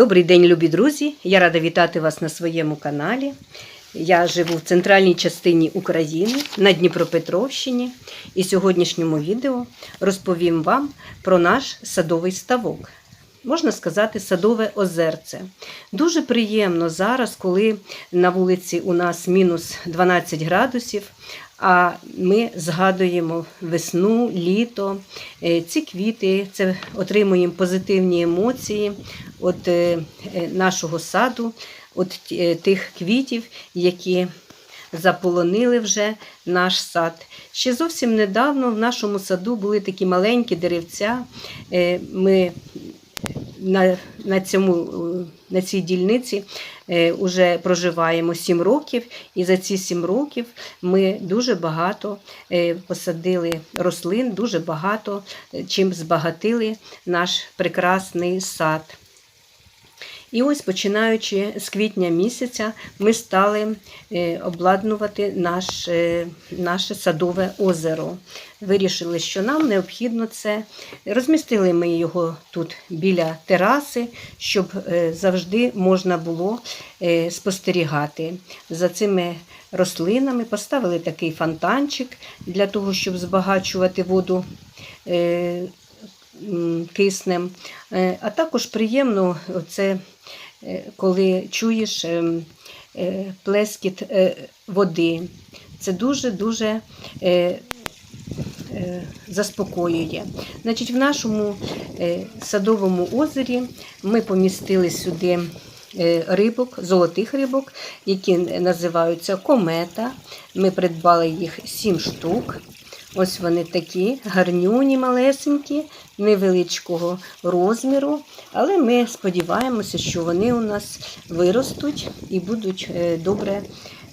Добрий день, любі друзі! Я рада вітати вас на своєму каналі. Я живу в центральній частині України на Дніпропетровщині і в сьогоднішньому відео розповім вам про наш садовий ставок. Можна сказати, садове озерце. Дуже приємно зараз, коли на вулиці у нас мінус 12 градусів, а ми згадуємо весну, літо, Е, ці квіти, це отримуємо позитивні емоції від е, е, нашого саду, від тих квітів, які заполонили вже наш сад. Ще зовсім недавно в нашому саду були такі маленькі деревця. Ми на, на, цьому, е, на цій дільниці вже проживаємо 7 років, і за ці 7 років ми дуже багато е, посадили рослин, дуже багато е, чим збагатили наш прекрасний сад. І ось починаючи з квітня місяця, ми стали е, обладнувати наш, е, наше садове озеро. Вирішили, що нам необхідно це. Розмістили ми його тут біля тераси, щоб е, завжди можна було спостерігати за цими рослинами. Поставили такий фонтанчик для того, щоб збагачувати воду. Киснем, а також приємно це, коли чуєш ем, е, плескіт е, води. Це дуже-дуже е, е, заспокоює. Значить, в нашому е, садовому озері ми помістили сюди е, рибок, золотих рибок, які називаються комета. Ми придбали їх 7 штук. Ось вони такі гарнюні, малесенькі, невеличкого розміру. Але ми сподіваємося, що вони у нас виростуть і будуть е, добре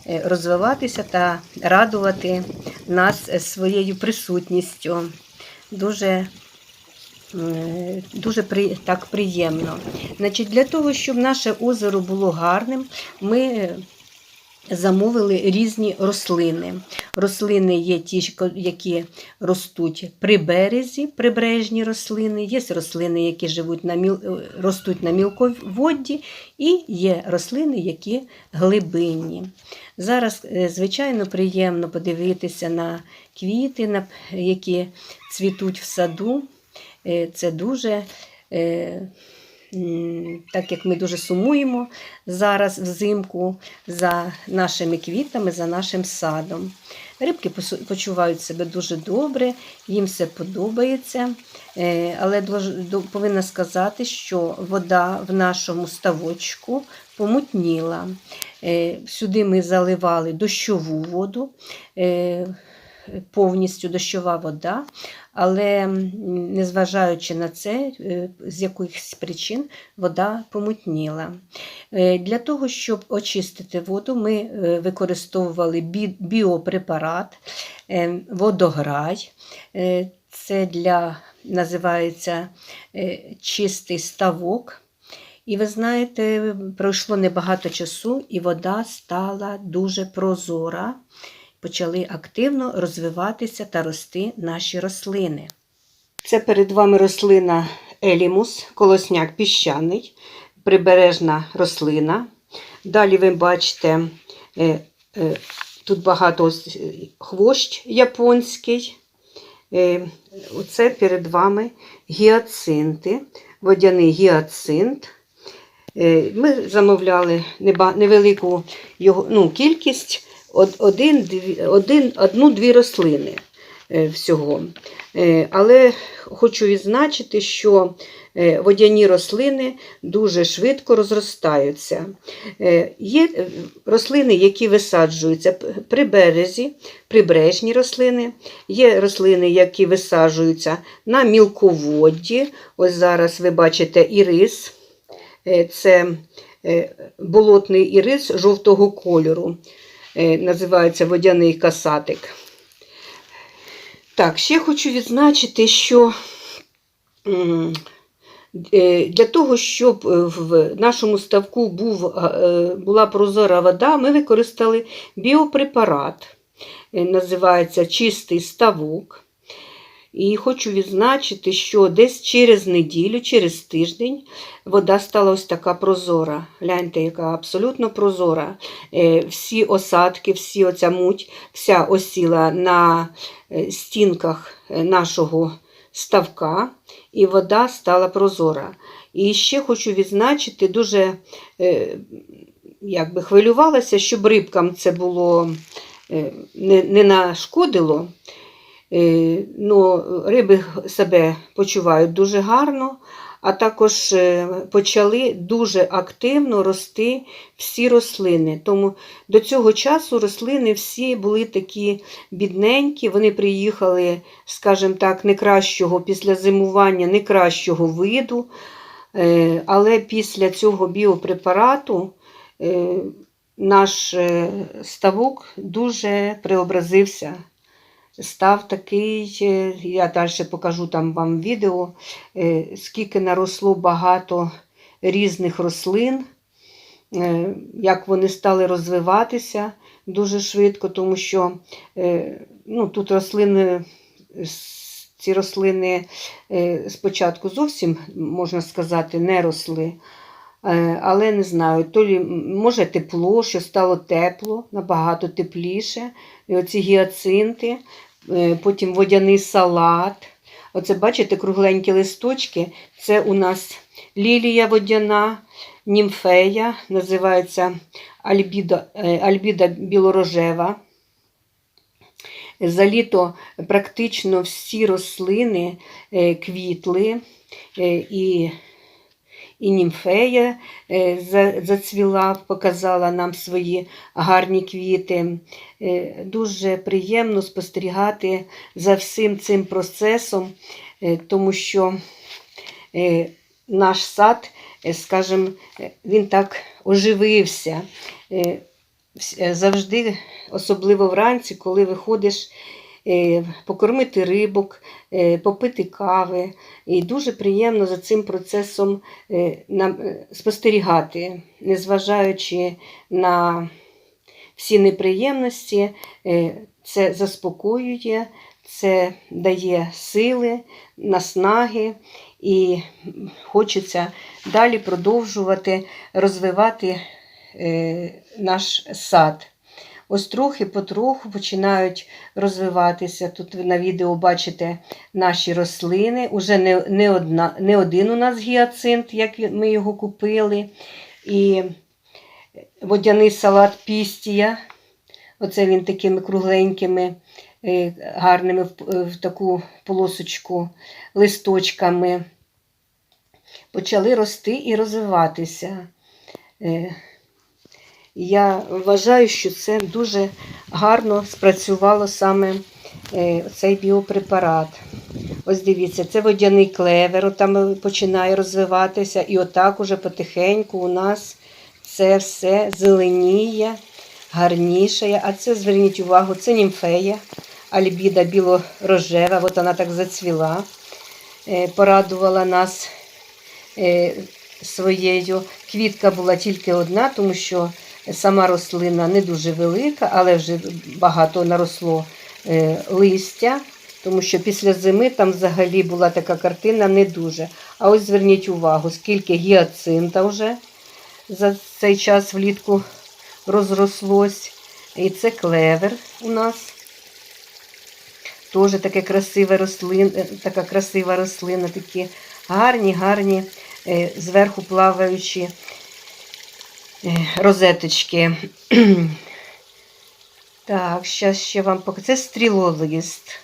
е, розвиватися та радувати нас е, своєю присутністю. Дуже Дуже при, так приємно. Значить, Для того, щоб наше озеро було гарним, ми замовили різні рослини. Рослини є ті, які ростуть при березі, прибережні рослини, є рослини, які живуть на міл... е, ростуть на мілководді, і є рослини, які глибинні. Зараз, е, звичайно, приємно подивитися на квіти, які цвітуть в саду. Е, Це дуже, так як ми дуже сумуємо зараз взимку за нашими квітами, за нашим садом. Рибки почувають себе дуже добре, їм все подобається. Е, Але повинна сказати, що вода в нашому ставочку помутніла. Е, Сюди ми заливали дощову воду. е, повністю дощова вода, але незважаючи на це, е, з якихось причин вода помутніла. Е, Для того, щоб очистити воду, ми е, використовували бі- біопрепарат, водограй. Це для, називається чистий ставок. І ви знаєте, пройшло небагато часу, і вода стала дуже прозора почали активно розвиватися та рости наші рослини. Це перед вами рослина Елімус, колосняк піщаний, прибережна рослина. Далі ви бачите, е, е, тут багато е, хвощ японський. Оце перед вами гіацинти, водяний гіацинт. Ми замовляли невелику його, ну, кількість, один, один, одну-дві рослини е, всього. Е, Але хочу відзначити, що е, водяні рослини дуже швидко розростаються. Є рослини, які висаджуються при березі, прибережні рослини, є рослини, які висаджуються на мілководді. Ось зараз ви бачите ірис. Це болотний ірис жовтого кольору. Е, Називається водяний касатик. Так, ще хочу відзначити, що е, для того, щоб е, в нашому ставку був, була прозора вода, ми використали біопрепарат. Називається чистий ставок. І хочу відзначити, що десь через неділю, через тиждень вода стала ось така прозора. Гляньте, яка абсолютно прозора. Е, Всі осадки, всі оця муть, вся осіла на е, стінках е, нашого ставка, і вода стала прозора. І ще хочу відзначити, дуже якби хвилювалася, щоб рибкам це було не, не нашкодило. Е, Ну, риби себе почувають дуже гарно, а також е, почали дуже активно рости всі рослини. Тому до цього часу рослини всі були такі бідненькі, вони приїхали, скажімо так, не кращого після зимування, не кращого виду. Е, Але після цього біопрепарату наш ставок дуже преобразився. Став такий, е, я далі покажу там вам відео, е, скільки наросло багато різних рослин, е, як вони стали розвиватися дуже швидко, тому що ну, тут рослини, ці рослини спочатку зовсім, можна сказати, не росли. Але не знаю, то лі, може тепло, що стало тепло, набагато тепліше. І оці гіацинти, потім водяний салат. Оце, бачите, кругленькі листочки. Це у нас лілія водяна, німфея, називається альбіда, е, альбіда білорожева. За літо практично всі рослини е, квітли е, і і німфея е, зацвіла, показала нам свої гарні квіти. Е, Дуже приємно спостерігати за всім цим процесом, е, тому що наш сад, скажімо, він так оживився. Вс- Завжди, особливо вранці, коли виходиш покормити рибок, е, попити кави. І дуже приємно за цим процесом е, е, спостерігати, незважаючи на всі неприємності, е, це заспокоює, це дає сили, наснаги і хочеться далі продовжувати розвивати е, наш сад. Ось трохи потроху починають розвиватися. Тут ви на відео бачите наші рослини. Уже не, не, одна, не один у нас гіацинт, як ми його купили. І водяний салат пістія. Оце він такими кругленькими, е, гарними в, в таку полосочку листочками. Почали рости і розвиватися. Я вважаю, що це дуже гарно спрацювало саме е, цей біопрепарат. Ось дивіться, це водяний клевер, там починає розвиватися, і отак уже потихеньку у нас це все зеленіє, гарнішає. А це зверніть увагу, це німфея, альбіда біло-рожева, от вона так зацвіла, е, порадувала нас е, своєю. Квітка була тільки одна, тому що сама рослина не дуже велика, але вже багато наросло е, листя, тому що після зими там взагалі була така картина не дуже. А ось зверніть увагу, скільки гіацинта вже за цей час влітку розрослось. І це клевер у нас. Теж таке красиве рослин, е, така красива рослина, такі гарні, гарні, е, зверху плаваючі розеточки. Так, зараз ще вам покажу. Це стрілолист.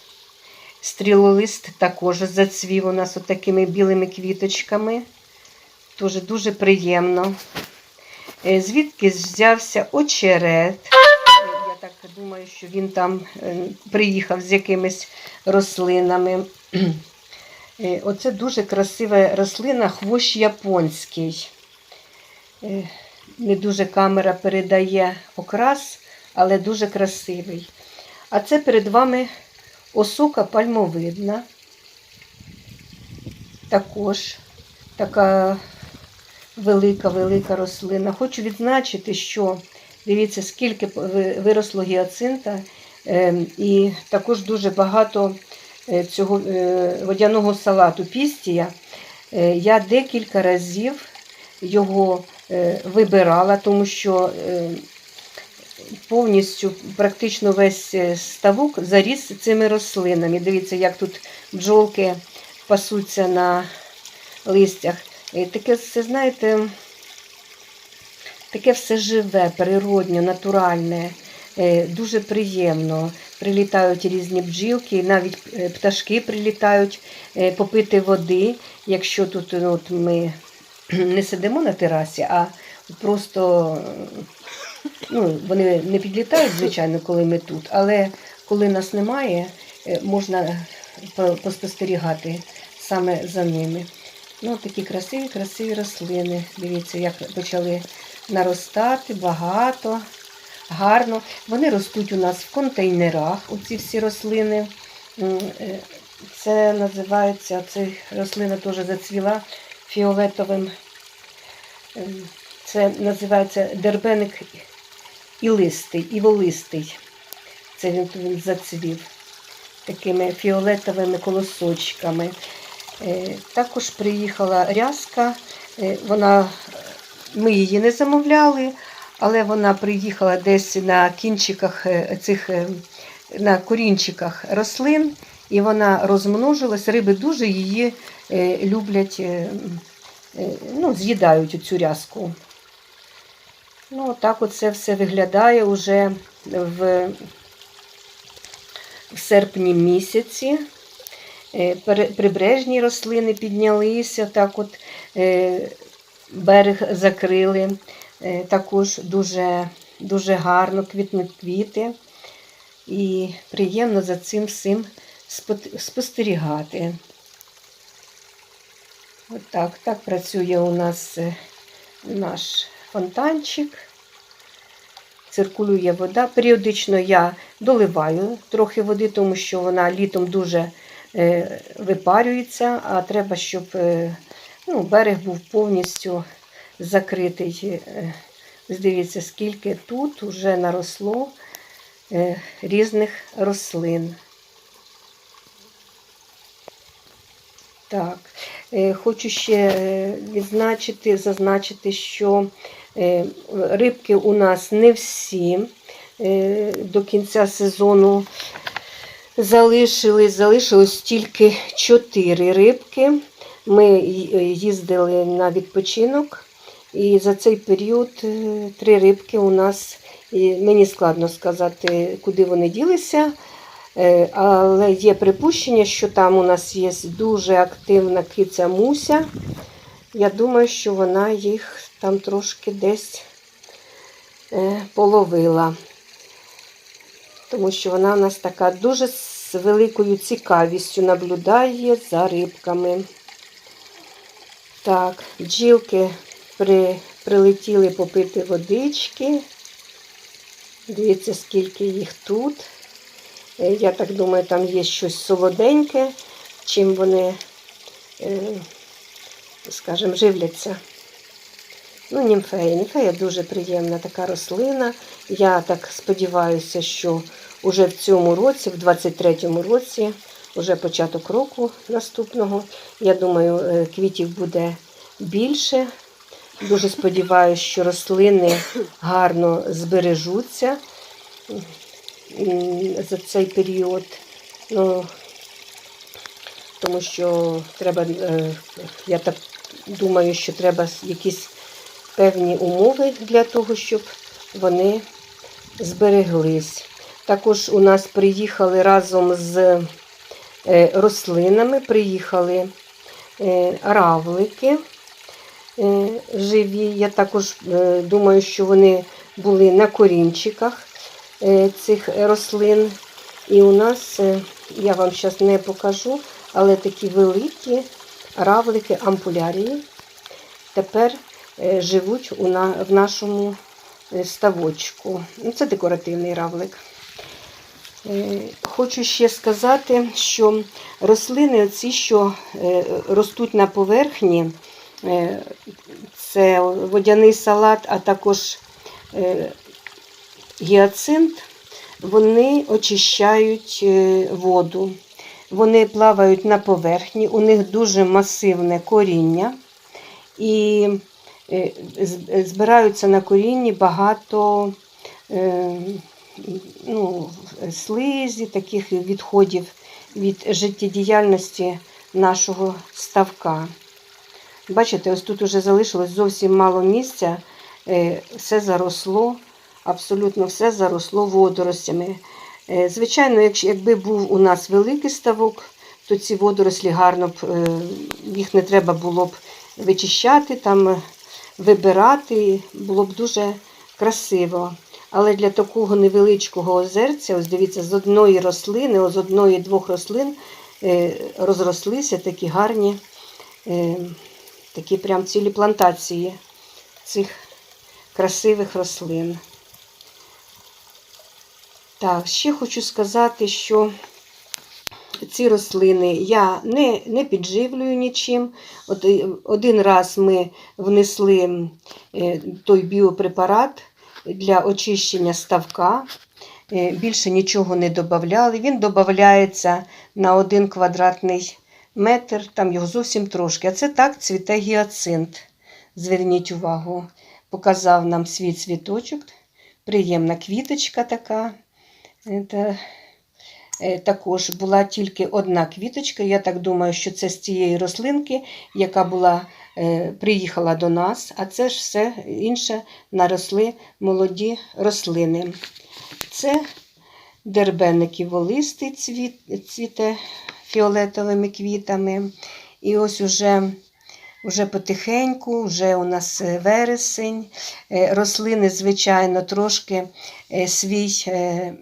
Стрілолист також зацвів у нас отакими білими квіточками. Дуже дуже приємно. Е, Звідки взявся очерет? Е, Я так думаю, що він там е, приїхав з якимись рослинами. Е, Оце дуже красива рослина, хвощ японський. Не дуже камера передає окрас, але дуже красивий. А це перед вами осока пальмовидна. Також така велика-велика рослина. Хочу відзначити, що дивіться, скільки виросло гіацинта, ем, і також дуже багато е, цього е, водяного салату пістія, е, я декілька разів його вибирала, тому що е, повністю практично весь е, ставок заріс цими рослинами. Дивіться, як тут бджолки пасуться на листях. Таке все, знаєте, таке все живе, природнє, натуральне, е, дуже приємно. Прилітають різні бджілки, навіть е, пташки прилітають е, попити води. Якщо тут ну, от ми не сидимо на терасі, а просто ну, вони не підлітають, звичайно, коли ми тут, але коли нас немає, е, можна поспостерігати саме за ними. Ну, такі красиві, красиві рослини. Дивіться, як почали наростати багато, гарно. Вони ростуть у нас в контейнерах, оці всі рослини. Е, Це називається, ця рослина теж зацвіла фіолетовим. Це називається дербеник і листий, і волистий. Це він, він зацвів такими фіолетовими колосочками. Е, Також приїхала рязка. Е, Вона, ми її не замовляли, але вона приїхала десь на кінчиках е, цих на корінчиках рослин, і вона розмножилась. Риби дуже її люблять, ну, з'їдають цю рязку. Ну, так оце все виглядає уже в, в серпні місяці. Е, Прибережні рослини піднялися, так от е, берег закрили. Е, Також дуже, дуже гарно квітнуть квіти. І приємно за цим всім спот- спостерігати. От так, працює у нас е, наш фонтанчик. Циркулює вода. Періодично я доливаю трохи води, тому що вона літом дуже е, випарюється, а треба, щоб е, ну, берег був повністю закритий. Дивіться, скільки тут вже наросло різних рослин. Так, е, хочу ще е, відзначити, зазначити, що е, рибки у нас не всі до кінця сезону залишились, залишилось тільки чотири рибки. Ми їздили на відпочинок, і за цей період три рибки у нас, мені складно сказати, куди вони ділися. Е, Але є припущення, що там у нас є дуже активна киця Муся. Я думаю, що вона їх там трошки десь е, половила. Тому що вона у нас така дуже з великою цікавістю наблюдає за рибками. Так, бджілки при, прилетіли попити водички. Дивіться, скільки їх тут. Е, Я так думаю, там є щось солоденьке, чим вони, е, скажімо, живляться. Ну, німфея. Німфея дуже приємна така рослина. Я так сподіваюся, що уже в цьому році, в 23-му році, вже початок року наступного, я думаю, е, квітів буде більше. Дуже сподіваюся, що рослини гарно збережуться за цей період. Ну, тому що треба, е, я так думаю, що треба якісь певні умови для того, щоб вони збереглись. Також у нас приїхали разом з е, рослинами, приїхали е, равлики живі. Я також думаю, що вони були на корінчиках цих рослин. І у нас, е, я вам зараз не покажу, але такі великі равлики ампулярії тепер е, живуть в нашому е, ставочку. Ну, Це декоративний равлик. Е, Хочу ще сказати, що рослини, оці, що е, ростуть на поверхні, е, це водяний салат, а також е, гіацинт, вони очищають е, воду. вони плавають на поверхні, у них дуже масивне коріння і е, збираються на корінні багато е, ну, слизі, таких відходів від життєдіяльності нашого ставка. Бачите, ось тут вже залишилось зовсім мало місця, все заросло, абсолютно все заросло водоростями. Е, Звичайно, якби був у нас великий ставок, то ці водорослі гарно б, е, їх не треба було б вичищати, там е, вибирати, було б дуже красиво. Але для такого невеличкого озерця, ось дивіться, з одної рослини, ось з одної-двох рослин розрослися такі гарні, такі прям цілі плантації цих красивих рослин. Так, ще хочу сказати, що ці рослини я не, не підживлюю нічим. От е, один раз ми внесли е, той біопрепарат для очищення ставка. Е, Більше нічого не додавали. Він додається на один квадратний метр, там його зовсім трошки. А це так цвіте гіацинт. Зверніть увагу, показав нам свій цвіточок. Приємна квіточка така. Це, е, також була тільки одна квіточка. Я так думаю, що це з цієї рослинки, яка була, е, приїхала до нас, а це ж все інше наросли молоді рослини. Це дербенник волистий цвіт, цвіте фіолетовими квітами. І ось уже, уже потихеньку, вже у нас е, вересень. Е, Рослини, звичайно, трошки е, свій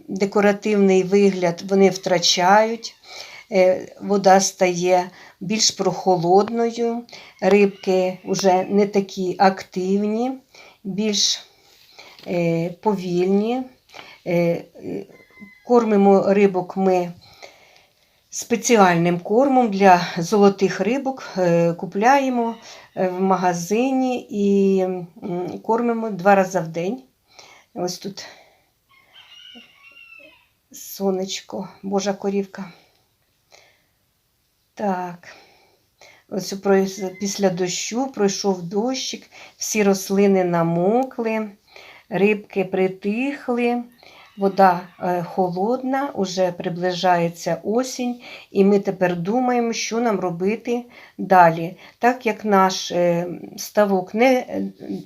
декоративний вигляд вони втрачають. Вода стає більш прохолодною, рибки вже не такі активні, більш повільні. Кормимо рибок ми спеціальним кормом для золотих рибок. Е, Купляємо е, в магазині і кормимо два рази в день. Ось тут сонечко, божа корівка. Так. Ось після дощу пройшов дощик, всі рослини намокли, рибки притихли, вода е, холодна, уже приближається осінь, і ми тепер думаємо, що нам робити далі. Так як наш е, ставок не е,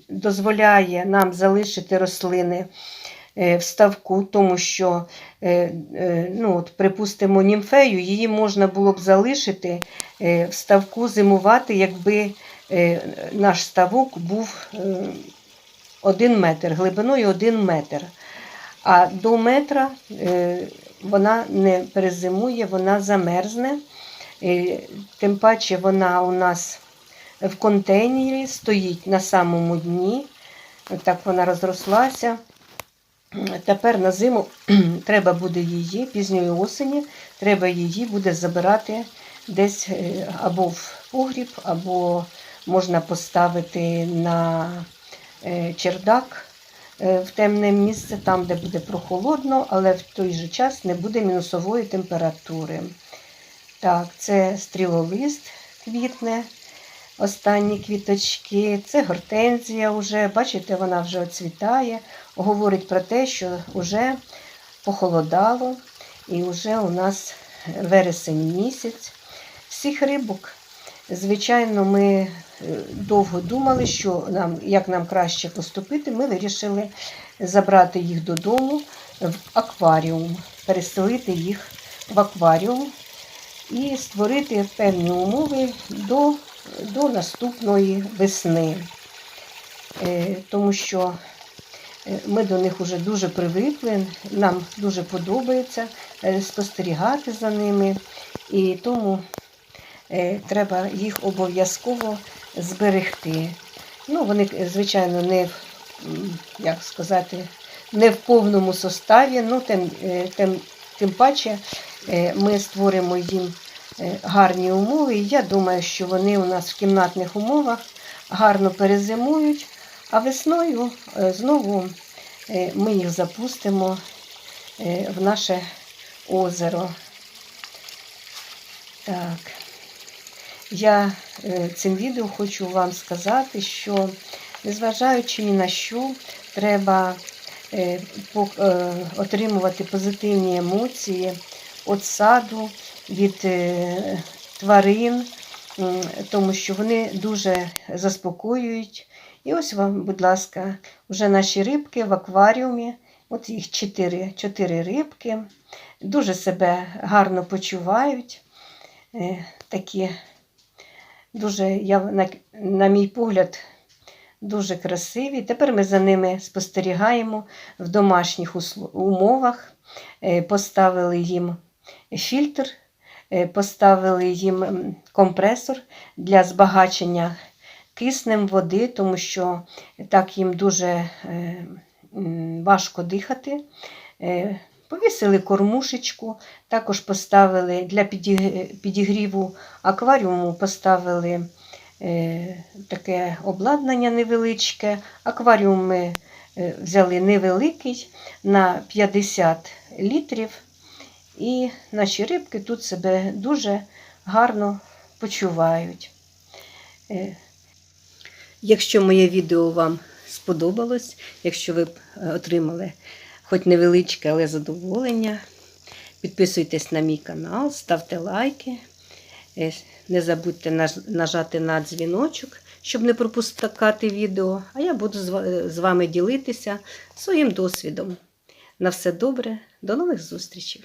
дозволяє нам залишити рослини в ставку, тому що, ну, от, припустимо, німфею, її можна було б залишити в ставку зимувати, якби наш ставок був е, один метр, глибиною один метр. А до метра е, вона не перезимує, вона замерзне. Е, Тим паче вона у нас в контейнері стоїть на самому дні. Так вона розрослася. Тепер на зиму треба буде її пізньої осені, треба її буде забирати десь е, або в погріб, або можна поставити на чердак в темне місце, там, де буде прохолодно, але в той же час не буде мінусової температури. Так, це стрілолист квітне, останні квіточки, це гортензія вже, бачите, вона вже оцвітає, говорить про те, що вже похолодало і вже у нас вересень місяць. Всіх рибок, звичайно, ми е, довго думали, що нам, як нам краще поступити. Ми вирішили забрати їх додому в акваріум, переселити їх в акваріум і створити певні умови до, до наступної весни. Е, Тому що е, ми до них вже дуже привикли, нам дуже подобається е, спостерігати за ними, і тому е, треба їх обов'язково зберегти. Ну, вони, звичайно, не в, як сказати, не в повному составі, ну, тим, е, тим, тим паче е, ми створимо їм е, гарні умови. Я думаю, що вони у нас в кімнатних умовах гарно перезимують, а весною знову ми їх запустимо в наше озеро. Так. Я е, цим відео хочу вам сказати, що незважаючи ні на що, треба е, е, отримувати позитивні емоції від саду, від тварин, тому що вони дуже заспокоюють. І ось вам, будь ласка, вже наші рибки в акваріумі. От їх чотири, чотири рибки. Дуже себе гарно почувають. Такі дуже, я, на, на мій погляд, дуже красиві. Тепер ми за ними спостерігаємо в домашніх умовах. Е, Поставили їм фільтр, е, поставили їм компресор для збагачення киснем води, тому що так їм дуже е, важко дихати. Повісили кормушечку, також поставили для підігріву акваріуму поставили е, таке обладнання невеличке. Акваріум ми е, взяли невеликий на 50 літрів. І наші рибки тут себе дуже гарно почувають. Е, Якщо моє відео вам сподобалось, якщо ви отримали хоч невеличке, але задоволення, підписуйтесь на мій канал, ставте лайки. Е, Не забудьте нажати на дзвіночок, щоб не пропускати відео. А я буду з вами ділитися своїм досвідом. На все добре, до нових зустрічей!